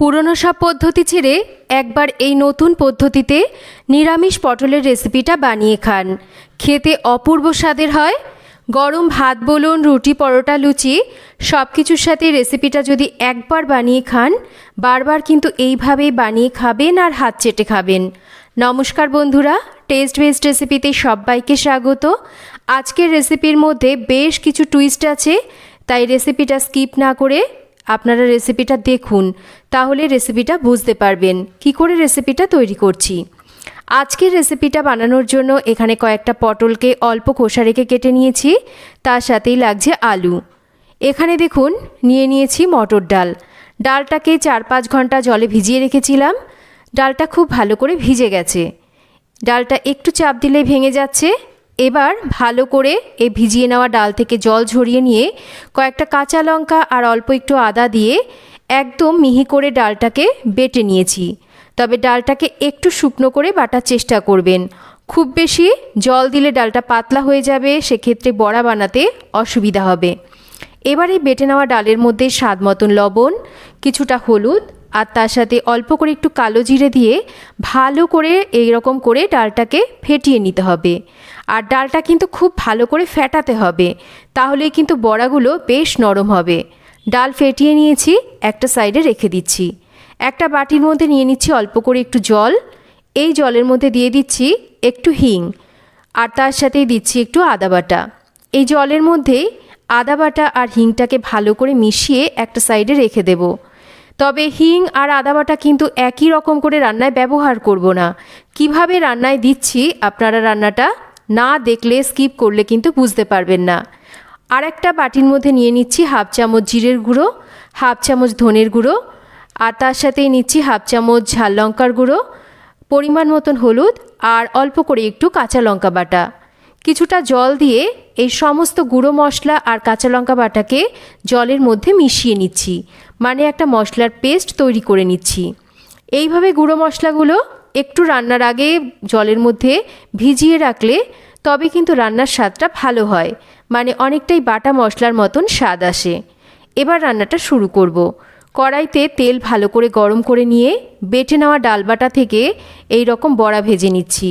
পুরনো সব পদ্ধতি ছেড়ে একবার এই নতুন পদ্ধতিতে নিরামিষ পটলের রেসিপিটা বানিয়ে খান। খেতে অপূর্ব স্বাদের হয়। গরম ভাত বলুন, রুটি, পরোটা, লুচি সব কিছুর সাথে রেসিপিটা যদি একবার বানিয়ে খান, বারবার কিন্তু এইভাবেই বানিয়ে খাবেন আর হাত চেটে খাবেন। নমস্কার বন্ধুরা টেস্ট বেস্ট রেসিপিতে সবাইকে স্বাগত। আজকের রেসিপির মধ্যে বেশ কিছু টুইস্ট আছে, তাই রেসিপিটা স্কিপ না করে আপনারা রেসিপিটা দেখুন, তাহলে রেসিপিটা বুঝতে পারবেন। কি করে রেসিপিটা তৈরি করছি? আজকের রেসিপিটা বানানোর জন্য এখানে কয়েকটা পটলকে অল্প খোসা রেখে কেটে নিয়েছি, তার সাথেই লাগছে আলু। এখানে দেখুন, নিয়ে নিয়েছি মটর ডাল। ডালটাকে চার পাঁচ ঘণ্টা জলে ভিজিয়ে রেখেছিলাম। ডালটা খুব ভালো করে ভিজে গেছে। ডালটা একটু চাপ দিলে ভেঙে যাচ্ছে। এবার ভালো করে এই ভিজিয়ে নেওয়া ডাল থেকে জল ঝরিয়ে নিয়ে কয়েকটা কাঁচা লঙ্কা আর অল্প একটু আদা দিয়ে একদম মিহি করে ডালটাকে বেটে নিয়েছি। তবে ডালটাকে একটু শুকনো করে বাটার চেষ্টা করবেন। খুব বেশি জল দিলে ডালটা পাতলা হয়ে যাবে, সেক্ষেত্রে বড়া বানাতে অসুবিধা হবে। এবার এই বেটে নেওয়া ডালের মধ্যে স্বাদ মতন লবণ, কিছুটা হলুদ আর তার সাথে অল্প করে একটু কালো জিরে দিয়ে ভালো করে এই রকম করে ডালটাকে ফেটিয়ে নিতে হবে। আর ডালটা কিন্তু খুব ভালো করে ফেটাতে হবে। তাহলে কিন্তু বড়াগুলো বেশ নরম হবে। ডাল ফেটিয়ে নিয়েছি, একটা সাইডে রেখে দিচ্ছি। একটা বাটির মধ্যে নিয়ে নিচ্ছি অল্প করে একটু জল। এই জলের মধ্যে দিয়ে দিচ্ছি একটু হিং। আর তার সাথেই দিচ্ছি একটু আদা বাটা। এই জলের মধ্যেই আদা বাটা আর হিংটাকে ভালো করে মিশিয়ে একটা সাইডে রেখে দেব। তবে হিং আর আদা বাটা কিন্তু একই রকম করে রান্নায় ব্যবহার করব না। কীভাবে রান্নায় দিচ্ছি আপনারা রান্নাটা না দেখলে স্কিপ করলে কিন্তু বুঝতে পারবেন না। আর একটা বাটির মধ্যে নিয়ে নিচ্ছি হাফ চামচ জিরের গুঁড়ো, হাফ চামচ ধনের গুঁড়ো, আর তার সাথেই নিচ্ছি হাফ চামচ ঝাল লঙ্কার গুঁড়ো, পরিমাণ মতন হলুদ, আর অল্প করে একটু কাঁচা লঙ্কা বাটা। কিছুটা জল দিয়ে এই সমস্ত গুঁড়ো মশলা আর কাঁচা লঙ্কা বাটাকে জলের মধ্যে মিশিয়ে নিচ্ছি মানে একটা মশলার পেস্ট তৈরি করে নিচ্ছি। এইভাবে গুঁড়ো মশলাগুলো একটু রান্নার আগে জলের মধ্যে ভিজিয়ে রাখলে তবে কিন্তু রান্নার স্বাদটা ভালো হয়। মানে অনেকটাই বাটা মশলার মতন স্বাদ আসে। এবার রান্নাটা শুরু করব। কড়াইতে তেল ভালো করে গরম করে নিয়ে বেটে নেওয়া ডালবাটা থেকে এই রকম বড়া ভেজে নিচ্ছি।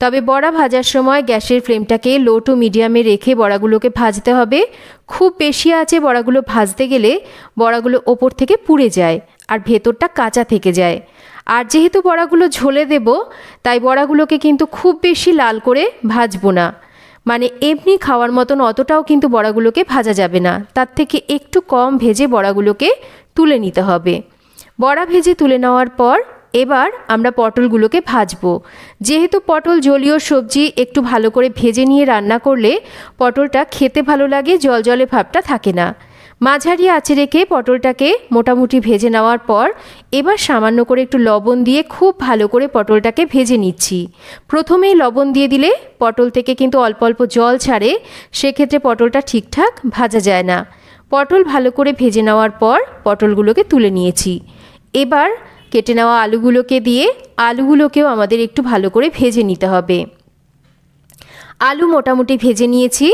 তবে বড়া ভাজার সময় গ্যাসের ফ্লেমটাকে লো টু মিডিয়ামে রেখে বড়াগুলোকে ভাজতে হবে। খুব বেশি আছে বড়াগুলো ভাজতে গেলে বড়াগুলো ওপর থেকে পুড়ে যায় আর ভেতরটা কাঁচা থেকে যায়। আর যেহেতু বড়াগুলো ঝোলে দেব, তাই বড়াগুলোকে কিন্তু খুব বেশি লাল করে ভাজবো না। মানে এমনি খাওয়ার মতন অতটাও কিন্তু বড়াগুলোকে ভাজা যাবে না। তার থেকে একটু কম ভেজে বড়াগুলোকে তুলে নিতে হবে। বড়া ভেজে তুলে নেওয়ার পর এবার আমরা পটলগুলোকে ভাজবো। যেহেতু পটল জলীয় সবজি, একটু ভালো করে ভেজে নিয়ে রান্না করলে পটলটা খেতে ভালো লাগে জল জলে ভাবটা থাকে না। মাঝারি আঁচে রেখে পটলটাকে মোটামুটি ভেজে নেওয়ার পর এবার সামান্য করে একটু লবণ দিয়ে খুব ভালো করে পটলটাকে ভেজে নিচ্ছি। প্রথমেই লবণ দিয়ে দিলে পটল থেকে কিন্তু অল্প অল্প জল ছাড়ে, সেক্ষেত্রে পটলটা ঠিকঠাক ভাজা যায় না। পটল ভালো করে ভেজে নেওয়ার পর পটলগুলোকে তুলে নিয়েছি। এবার কেটে নেওয়া আলুগুলোকে দিয়ে আলুগুলোকেও আমাদের একটু ভালো করে ভেজে নিতে হবে। আলু মোটামুটি ভেজে নিয়েছি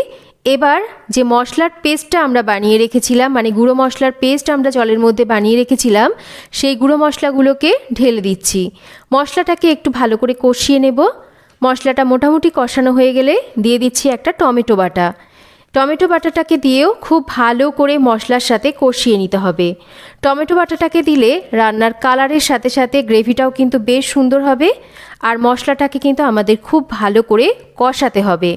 এবার যে মশলার পেস্টটা আমরা বানিয়ে রেখেছিলাম মানে গুঁড়ো মশলার পেস্ট আমরা জলের মধ্যে বানিয়ে রেখেছিলাম, সেই গুঁড়ো মশলাগুলোকে ঢেলে দিচ্ছি। মশলাটাকে একটু ভালো করে কষিয়ে নেব। মশলাটা মোটামুটি কষানো হয়ে গেলে দিয়ে দিচ্ছি একটা টমেটো বাটা। টমেটো বাটাটাকে দিয়েও খুব ভালো করে মশলার সাথে কষিয়ে নিতে হবে। টমেটো বাটাটাকে দিলে রান্নার কালারের সাথে সাথে গ্রেভিটাও কিন্তু বেশ সুন্দর হবে, আর মশলাটাকে কিন্তু আমাদের খুব ভালো করে কষাতে হবে।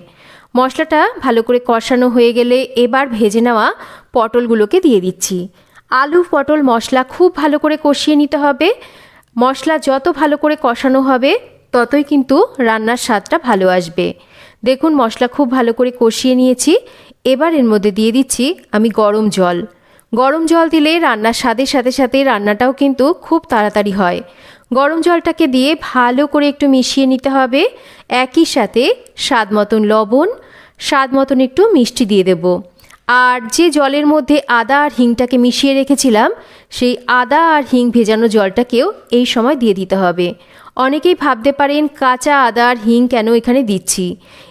মশলাটা ভালো করে কষানো হয়ে গেলে এবার ভেজে নেওয়া পটলগুলোকে দিয়ে দিচ্ছি। আলু, পটল, মশলা খুব ভালো করে কষিয়ে নিতে হবে। মশলা যত ভালো করে কষানো হবে, ততই কিন্তু রান্নার স্বাদটা ভালো আসবে। দেখুন, মশলা খুব ভালো করে কষিয়ে নিয়েছি। এবার এর মধ্যে দিয়ে দিচ্ছি আমি গরম জল। গরম জল দিলে রান্নার স্বাদের সাথে সাথে রান্নাটাও কিন্তু খুব তাড়াতাড়ি হয়। গরম জলটাকে দিয়ে ভালো করে একটু মিশিয়ে নিতে হবে। একই সাথে স্বাদ মতন লবণ স্বাদ মতন একটু মিষ্টি দিয়ে দেব। আর যে জলের মধ্যে আদা আর হিংটাকে মিশিয়ে রেখেছিলাম, সেই আদা আর হিং ভেজানো জলটাকেও এই সময় দিয়ে দিতে হবে। অনেকেই ভাবতে পারেন, কাঁচা আদা আর হিং কেন এখানে দিচ্ছি?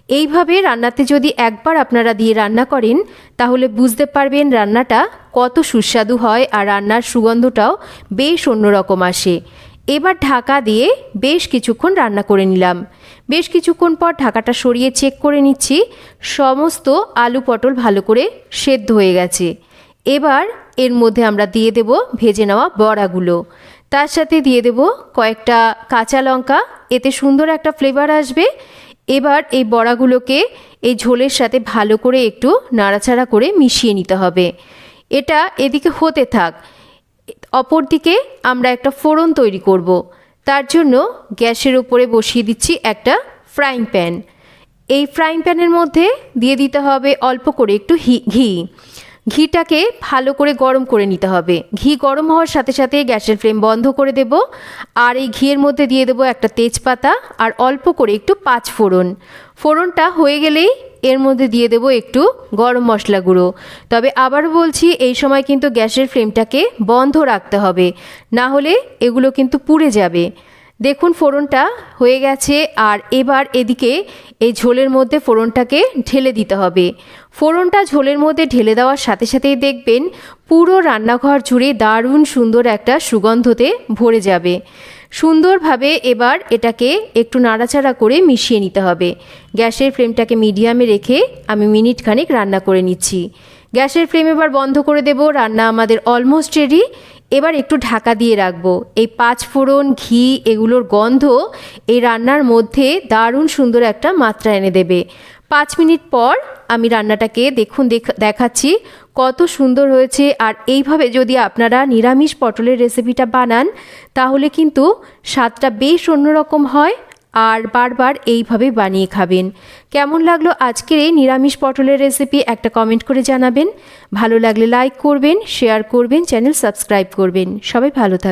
এইভাবে রান্নাতে যদি একবার আপনারা দিয়ে রান্না করেন, তাহলে বুঝতে পারবেন রান্নাটা কত সুস্বাদু হয় আর রান্নার সুগন্ধটাও বেশ অন্যরকম আসে। এবার ঢাকা দিয়ে বেশ কিছুক্ষণ রান্না করে নিলাম। বেশ কিছুক্ষণ পর ঢাকাটা সরিয়ে চেক করে নিচ্ছি। সমস্ত আলু পটল ভালো করে সেদ্ধ হয়ে গেছে। এবার এর মধ্যে আমরা দিয়ে দেব ভেজে নেওয়া বড়াগুলো। তার সাথে দিয়ে দেব কয়েকটা কাঁচা লঙ্কা। এতে সুন্দর একটা ফ্লেভার আসবে। এবার এই বড়াগুলোকে এই ঝোলের সাথে ভালো করে একটু নাড়াচাড়া করে মিশিয়ে নিতে হবে। এটা এদিকে হতে থাক। অপরদিকে আমরা একটা ফোড়ন তৈরি করব। তার জন্য গ্যাসের উপরে বসিয়ে দিচ্ছি একটা ফ্রাইং প্যান এই ফ্রাইং প্যানের মধ্যে দিয়ে দিতে হবে অল্প করে একটু ঘি ঘিটাকে ভালো করে গরম করে নিতে হবে। ঘি গরম হওয়ার সাথে সাথে গ্যাসের ফ্লেম বন্ধ করে দেব আর এই ঘিয়ের মধ্যে দিয়ে দেবো একটা তেজপাতা আর অল্প করে একটু পাঁচ ফোড়ন। ফোড়নটা হয়ে গেলেই এর মধ্যে দিয়ে দেবো একটু গরম মশলা গুঁড়ো। তবে আবার বলছি, এই সময় কিন্তু গ্যাসের ফ্লেমটাকে বন্ধ রাখতে হবে। না হলে এগুলো কিন্তু পুড়ে যাবে। দেখুন ফোড়নটা হয়ে গেছে আর এবার এদিকে এই ঝোলের মধ্যে ফোড়নটাকে ঢেলে দিতে হবে। ফোড়নটা ঝোলের মধ্যে ঢেলে দেওয়ার সাথে সাথেই দেখবেন পুরো রান্নাঘর জুড়ে দারুণ সুন্দর একটা সুগন্ধতে ভরে যাবে। সুন্দরভাবে এবার এটাকে একটু নাড়াচাড়া করে মিশিয়ে নিতে হবে। গ্যাসের ফ্লেমটাকে মিডিয়ামে রেখে আমি মিনিট খানেক রান্না করে নিচ্ছি। গ্যাসের ফ্লেম এবার বন্ধ করে দেব। রান্না আমাদের অলমোস্ট রেডি। এবার একটু ঢাকা দিয়ে রাখব। এই পাঁচফোড়ন ঘি এগুলোর গন্ধ এই রান্নার মধ্যে দারুণ সুন্দর একটা মাত্রা এনে দেবে। পাঁচ মিনিট পর আমি রান্নাটাকে দেখুন দেখ- দেখাচ্ছি কত সুন্দর হয়েছে। আর এইভাবে যদি আপনারা নিরামিষ পটলের রেসিপিটা বানান, তাহলে কিন্তু স্বাদটা বেশ অন্যরকম হয়। আর বারবার এইভাবে বানিয়ে খাবেন। কেমন লাগল আজকের এই নিরামিষ পটলের রেসিপি একটা কমেন্ট করে জানাবেন। ভালো লাগলে লাইক করবেন শেয়ার করবেন চ্যানেল সাবস্ক্রাইব করবেন। সবাই ভালো থাকবেন